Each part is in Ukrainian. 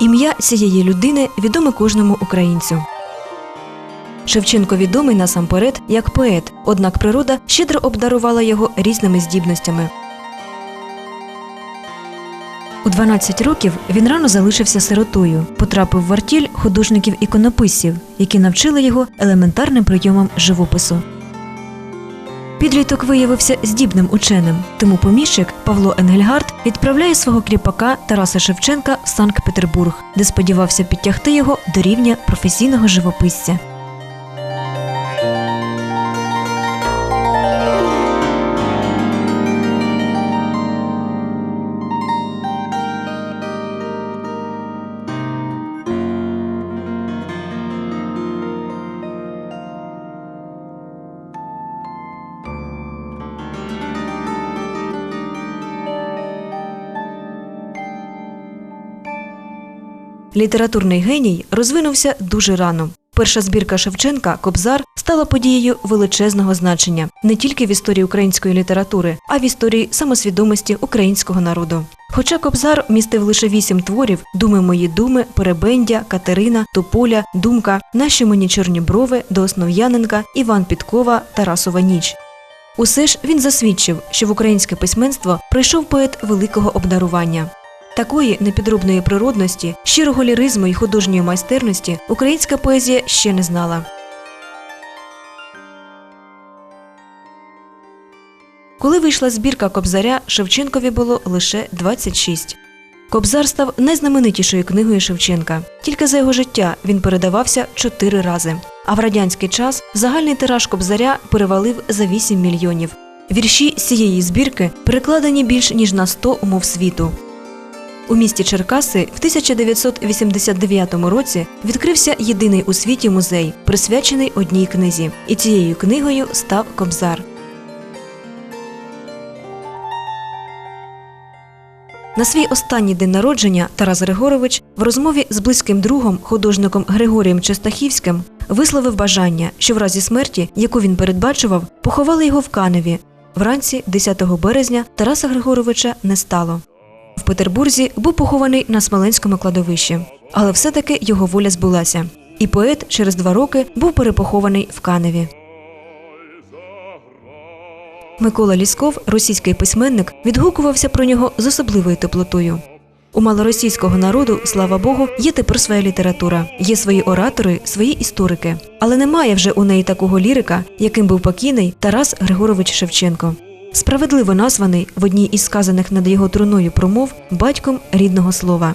Ім'я цієї людини відоме кожному українцю. Шевченко відомий насамперед як поет, однак природа щедро обдарувала його різними здібностями. У 12 років він рано залишився сиротою, потрапив в артіль художників-іконописців, які навчили його елементарним прийомам живопису. Підліток виявився здібним ученим, тому поміщик Павло Енгельгард відправляє свого кліпака Тараса Шевченка в Санкт-Петербург, де сподівався підтягти його до рівня професійного живописця. Літературний геній розвинувся дуже рано. Перша збірка Шевченка Кобзар стала подією величезного значення не тільки в історії української літератури, а в історії самосвідомості українського народу. Хоча Кобзар містив лише вісім творів: думи мої думи, Перебендя, Катерина, Тополя, Думка, наші мені чорні брови, до Основ'яненка, Іван Підкова, Тарасова ніч. Усе ж він засвідчив, що в українське письменство прийшов поет великого обдарування. Такої непідробної природності, щирого ліризму і художньої майстерності українська поезія ще не знала. Коли вийшла збірка Кобзаря, Шевченкові було лише 26. Кобзар став найзнаменитішою книгою Шевченка. Тільки за його життя він передавався чотири рази. А в радянський час загальний тираж Кобзаря перевалив за 8 мільйонів. Вірші цієї збірки перекладені більш ніж на 100 мов світу. У місті Черкаси в 1989 році відкрився єдиний у світі музей, присвячений одній книзі. І цією книгою став Кобзар. На свій останній день народження Тарас Григорович в розмові з близьким другом, художником Григорієм Честахівським, висловив бажання, що в разі смерті, яку він передбачував, поховали його в Каневі. Вранці, 10 березня, Тараса Григоровича не стало. В Петербурзі був похований на Смоленському кладовищі, але все-таки його воля збулася. І поет через два роки був перепохований в Каневі. Микола Лісков, російський письменник, відгукувався про нього з особливою теплотою. У малоросійського народу, слава Богу, є тепер своя література, є свої оратори, свої історики. Але немає вже у неї такого лірика, яким був покійний Тарас Григорович Шевченко. Справедливо названий в одній із сказаних над його труною промов батьком рідного слова.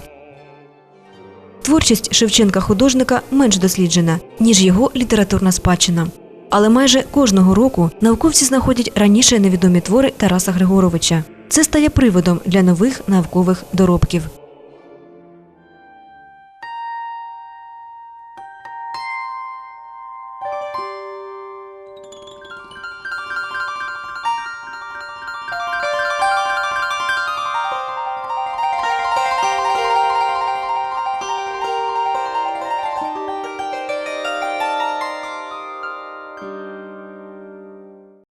Творчість Шевченка художника менш досліджена, ніж його літературна спадщина. Але майже кожного року науковці знаходять раніше невідомі твори Тараса Григоровича. Це стає приводом для нових наукових доробків.